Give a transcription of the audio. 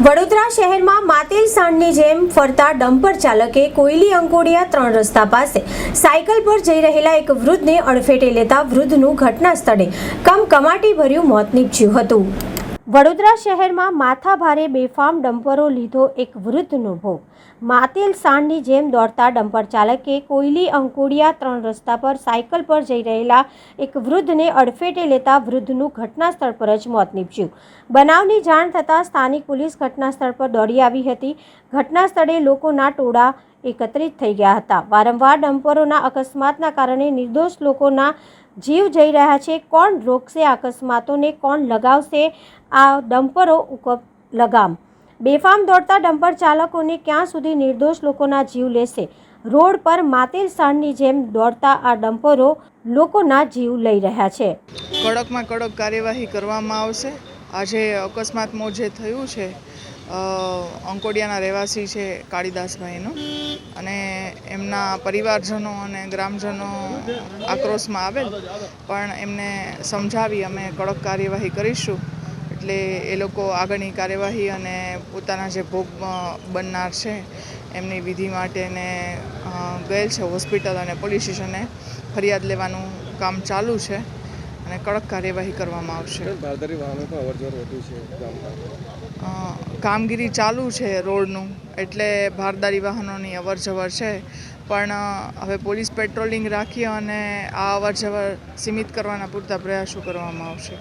વડોદરા શહેરમાં માતેલ સાંડની જેમ ફરતા ડમ્પર ચાલકે કોયલી અંકોડિયા ત્રણ રસ્તા પાસે સાયકલ પર જઈ રહેલા એક વૃદ્ધને અડફેટે લેતા વૃદ્ધનું ઘટના સ્થળે કમકમાટી ભર્યું મોત નીપજ્યું હતું. વડોદરા શહેરમાં માથાભારે બેફામ ડમ્પરો લીધો એક વૃદ્ધનો ભોગ. માતેલ સાંડની જેમ દોડતા ડમ્પર ચાલકે કોયલી અંકોડિયા ત્રણ રસ્તા પર સાયકલ પર જઈ રહેલા એક વૃદ્ધને અડફેટે લેતા વૃદ્ધનું ઘટના સ્થળ પર જ મોત નીપજ્યું. બનાવની જાણ થતાં સ્થાનિક પોલીસ ઘટના સ્થળ પર દોડી આવી હતી. ઘટના સ્થળે લોકોના ટોળા એકત્રિત થઈ ગયા હતા. વારંવાર ડમ્પરોના અકસ્માતના કારણે નિર્દોષ લોકોના જીવ જઈ રહ્યા છે. કોણ રોકશે અકસ્માતોને? કોણ લગાવશે આ ડમ્પરો ઉકપ લગામ? બેફામ દોડતા ડમ્પર ચાલકોને ક્યાં સુધી નિર્દોષ લોકોના જીવ લેશે? રોડ પર માતેલ સાંડની જેમ દોડતા આ ડમ્પરો લોકોના જીવ લઈ રહ્યા છે. કડકમાં કડક કાર્યવાહી કરવામાં આવશે. આજે અકસ્માતમાં જે થયું છે અંકોડિયાના રહેવાસી છે કાળીદાસભાઈનું. અને એમના પરિવારજનો અને ગ્રામજનો આક્રોશમાં આવેલ. પણ એમને સમજાવી અમે કડક કાર્યવાહી કરીશું. એટલે એ લોકો આગળની કાર્યવાહી અને પોતાના જે ભોગ બનનાર છે એમની વિધિ માટેને ગયેલ છે હોસ્પિટલ અને પોલીસ સ્ટેશને ફરિયાદ લેવાનું કામ ચાલુ છે અને કડક કાર્યવાહી કરવામાં આવશે. કામગીરી ચાલુ છે રોડનું, એટલે ભારદારી વાહનોની અવર જવર છે. પણ હવે પોલીસ પેટ્રોલિંગ રાખી અને આ અવર જવર સીમિત કરવાના પૂરતા પ્રયાસો કરવામાં આવશે.